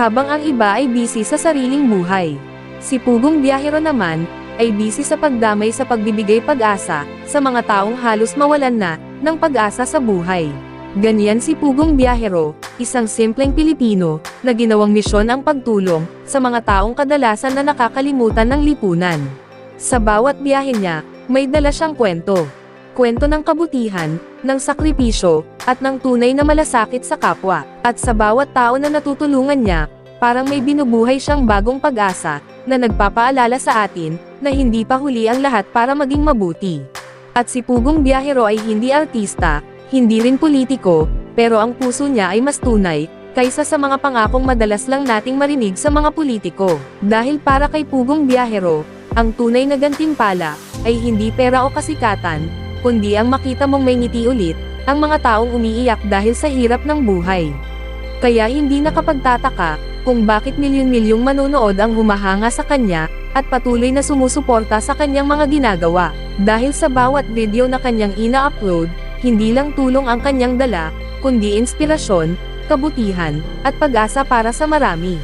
habang ang iba ay busy sa sariling buhay. Si Pugong Biyahero naman, ay busy sa pagdamay sa pagbibigay pag-asa, sa mga taong halos mawalan na, ng pag-asa sa buhay. Ganyan si Pugong Biyahero, isang simpleng Pilipino, na ginawang misyon ang pagtulong, sa mga taong kadalasan na nakakalimutan ng lipunan. Sa bawat biyahe niya, may dala siyang kwento. Kwento ng kabutihan, ng sakripisyo, at ng tunay na malasakit sa kapwa. At sa bawat tao na natutulungan niya, parang may binubuhay siyang bagong pag-asa, na nagpapaalala sa atin, na hindi pa huli ang lahat para maging mabuti. At si Pugong Biyahero ay hindi artista, hindi rin politiko, pero ang puso niya ay mas tunay, kaysa sa mga pangakong madalas lang nating marinig sa mga politiko. Dahil para kay Pugong Biyahero, ang tunay na gantimpala, ay hindi pera o kasikatan, kundi ang makita mong may ngiti ulit, ang mga taong umiiyak dahil sa hirap ng buhay. Kaya hindi nakapagtataka, kung bakit milyon-milyong manonood ang humahanga sa kanya, at patuloy na sumusuporta sa kanyang mga ginagawa. Dahil sa bawat video na kanyang ina-upload, hindi lang tulong ang kanyang dala, kundi inspirasyon, kabutihan, at pag-asa para sa marami.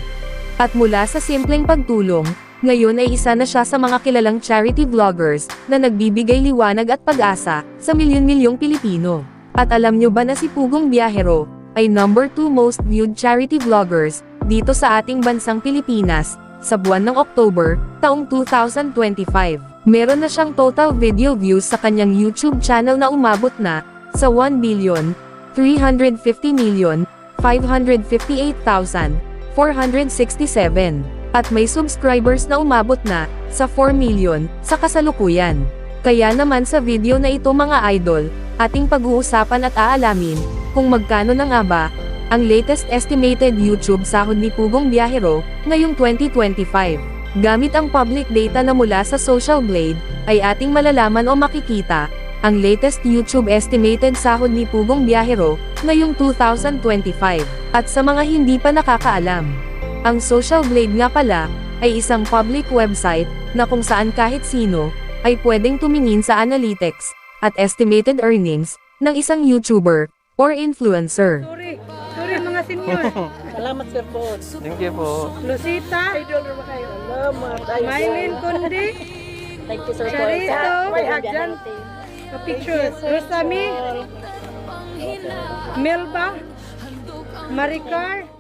At mula sa simpleng pagtulong, ngayon ay isa na siya sa mga kilalang charity vloggers, na nagbibigay liwanag at pag-asa, sa milyon-milyong Pilipino. At alam nyo ba na si Pugong Biyahero, ay number 2 most viewed charity vloggers, dito sa ating bansang Pilipinas, sa buwan ng October, taong 2025. Meron na siyang total video views sa kanyang YouTube channel na umabot na, sa 1 billion, 350 million, 558,467. At may subscribers na umabot na, sa 4 million, sa kasalukuyan. Kaya naman sa video na ito mga idol, ating pag-uusapan at aalamin, kung magkano na nga ba, ang latest estimated YouTube sahod ni Pugong Biyahero, ngayong 2025. Gamit ang public data na mula sa Social Blade, ay ating malalaman o makikita, ang latest YouTube estimated sahod ni Pugong Biyahero, ngayong 2025. At sa mga hindi pa nakakaalam, ang Social Blade nga pala, ay isang public website, na kung saan kahit sino, ay pwedeng tumingin sa analytics, at estimated earnings, ng isang YouTuber, or influencer. Sorry, sorry mga senyor. Salamat sir po. Thank you po. Lucita, Idol naman kayo. Salamat. Mylene Kundi, Thank you sir po. Charito, may. Sa- ka-picture. Rosami, Melba, Maricar,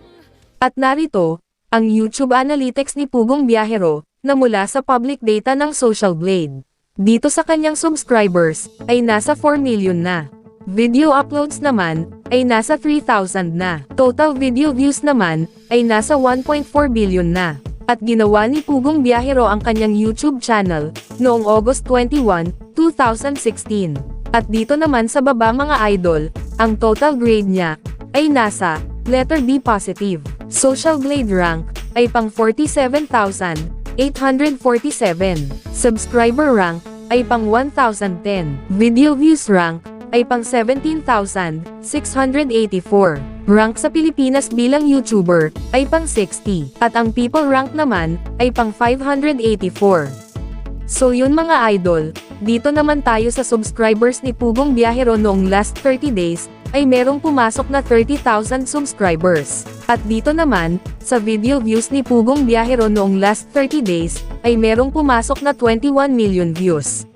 At narito, ang YouTube Analytics ni Pugong Biyahero, na mula sa public data ng Social Blade. Dito sa kanyang subscribers, ay nasa 4 million na. Video uploads naman, ay nasa 3,000 na. Total video views naman, ay nasa 1.4 billion na. At ginawa ni Pugong Biyahero ang kanyang YouTube channel, noong August 21, 2016. At dito naman sa baba mga idol, ang total grade niya, ay nasa, letter B positive. Social Blade rank, ay pang 47,847. Subscriber rank, ay pang 1,010. Video views rank, ay pang 17,684. Rank sa Pilipinas bilang YouTuber, ay pang 60. At ang people rank naman, ay pang 584. So yun mga idol, dito naman tayo sa subscribers ni Pugong Biyahero noong last 30 days, ay merong pumasok na 30,000 subscribers. At dito naman, sa video views ni Pugong Biyahero noong last 30 days, ay merong pumasok na 21 million views.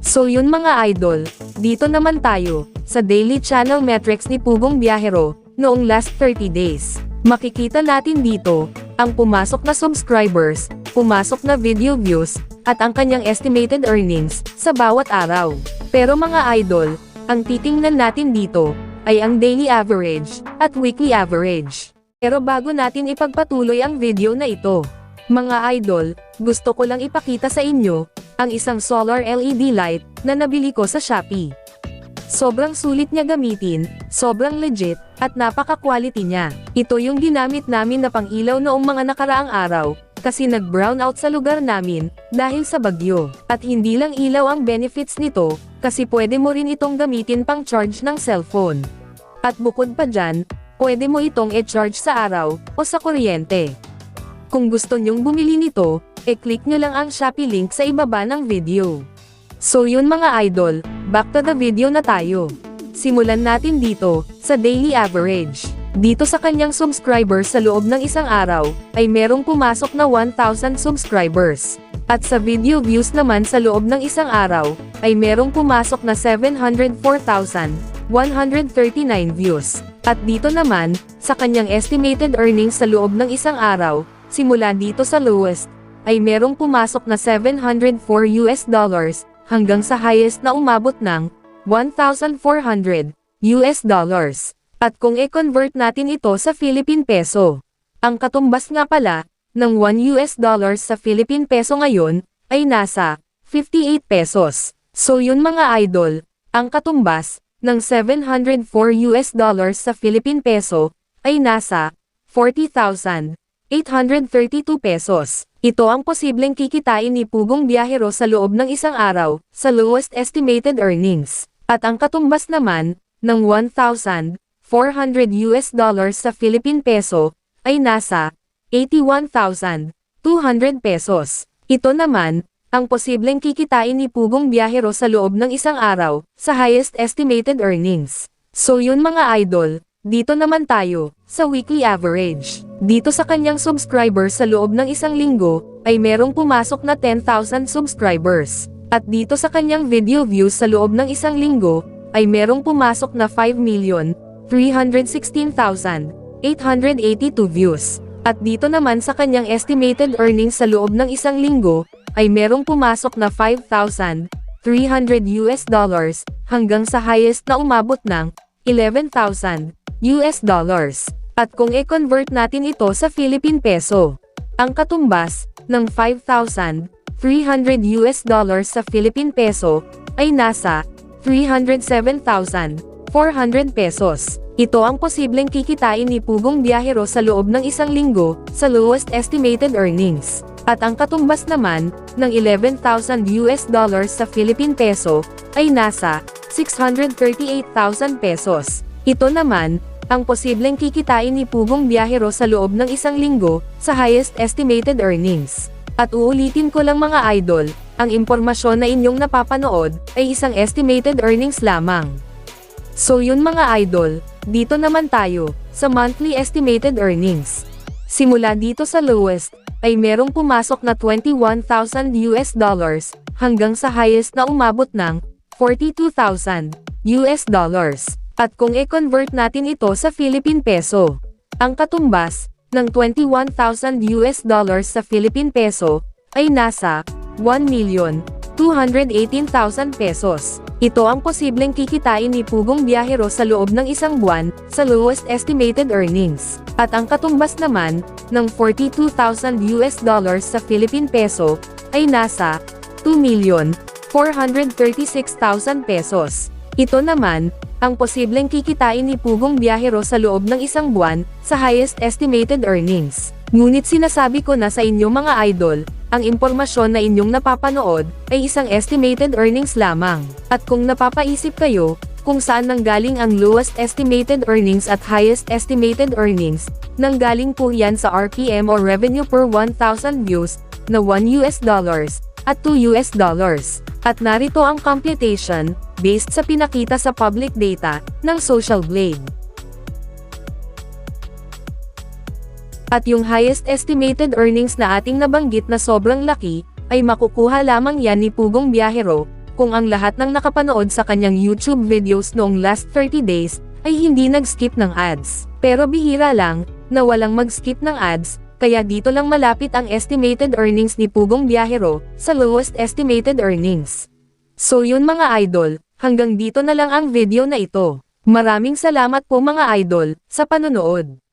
So yun mga idol, dito naman tayo, sa daily channel metrics ni Pugong Biyahero, noong last 30 days. Makikita natin dito, ang pumasok na subscribers, pumasok na video views, at ang kanyang estimated earnings, sa bawat araw. Pero mga idol, ang titingnan natin dito, ay ang daily average, at weekly average. Pero bago natin ipagpatuloy ang video na ito, mga idol, gusto ko lang ipakita sa inyo, ang isang solar LED light, na nabili ko sa Shopee. Sobrang sulit niya gamitin, sobrang legit, at napaka-quality niya. Ito yung ginamit namin na pang-ilaw noong mga nakaraang araw, kasi nag-brown out sa lugar namin, dahil sa bagyo. At hindi lang ilaw ang benefits nito, kasi pwede mo rin itong gamitin pang charge ng cellphone. At bukod pa dyan, pwede mo itong e-charge sa araw, o sa kuryente. Kung gusto nyong bumili nito, e-click nyo lang ang Shopee link sa ibaba ng video. So yun mga idol, back to the video na tayo. Simulan natin dito, sa daily average. Dito sa kanyang subscribers sa loob ng isang araw, ay merong pumasok na 1,000 subscribers. At sa video views naman sa loob ng isang araw, ay merong pumasok na 704,139 views. At dito naman, sa kanyang estimated earnings sa loob ng isang araw, simula dito sa lowest, ay merong pumasok na 704 US dollars, hanggang sa highest na umabot ng 1,400 US dollars. At kung i-convert natin ito sa Philippine Peso, ang katumbas nga pala, ng 1 US dollars sa Philippine Peso ngayon, ay nasa 58 pesos. So yun mga idol, ang katumbas, ng 704 US dollars sa Philippine Peso, ay nasa 40,832 pesos. Ito ang posibleng kikitain ni Pugong Biyahero sa loob ng isang araw, sa lowest estimated earnings. At ang katumbas naman, ng 1,400 US dollars sa Philippine Peso, ay nasa 81,200 pesos. Ito naman, ang posibleng kikitain ni Pugong Biyahero sa loob ng isang araw, sa highest estimated earnings. So yun mga idol, dito naman tayo, sa weekly average. Dito sa kanyang subscribers sa loob ng isang linggo, ay merong pumasok na 10,000 subscribers. At dito sa kanyang video views sa loob ng isang linggo, ay merong pumasok na 5,316,882 views. At dito naman sa kanyang estimated earnings sa loob ng isang linggo, ay merong pumasok na 5,300 US dollars, hanggang sa highest na umabot ng 11,000 US dollars. At kung i-convert natin ito sa Philippine Peso, ang katumbas ng 5,300 US dollars sa Philippine Peso ay nasa 307,400 pesos. Ito ang posibleng kikitain ni Pugong Biyahero sa loob ng isang linggo, sa lowest estimated earnings. At ang katumbas naman, ng 11,000 US dollars sa Philippine Peso, ay nasa 638,000 pesos. Ito naman, ang posibleng kikitain ni Pugong Biyahero sa loob ng isang linggo, sa highest estimated earnings. At uulitin ko lang mga idol, ang impormasyon na inyong napapanood, ay isang estimated earnings lamang. So yun mga idol, dito naman tayo, sa monthly estimated earnings. Simula dito sa lowest, ay merong pumasok na 21,000 US dollars, hanggang sa highest na umabot ng 42,000 US dollars. At kung i-convert natin ito sa Philippine Peso, ang katumbas, ng 21,000 US dollars sa Philippine Peso, ay nasa 1,218,000 pesos. Ito ang posibleng kikitain ni Pugong Biyahero sa loob ng isang buwan, sa lowest estimated earnings. At ang katumbas naman, ng 42,000 US dollars sa Philippine Peso, ay nasa 2,436,000 pesos. Ito naman, ang posibleng kikitain ni Pugong Biyahero sa loob ng isang buwan, sa highest estimated earnings. Ngunit sinasabi ko na sa inyo mga idol, ang impormasyon na inyong napapanood, ay isang estimated earnings lamang. At kung napapaisip kayo, kung saan nanggaling ang lowest estimated earnings at highest estimated earnings, nanggaling po yan sa RPM or revenue per 1,000 views, na 1 US dollars, at 2 US dollars. At narito ang computation, based sa pinakita sa public data, ng Social Blade. At yung highest estimated earnings na ating nabanggit na sobrang laki, ay makukuha lamang yan ni Pugong Biyahero, kung ang lahat ng nakapanood sa kanyang YouTube videos noong last 30 days, ay hindi nag-skip ng ads. Pero bihira lang, na walang mag-skip ng ads, kaya dito lang malapit ang estimated earnings ni Pugong Biyahero, sa lowest estimated earnings. So yun mga idol, hanggang dito na lang ang video na ito. Maraming salamat po mga idol, sa panonood.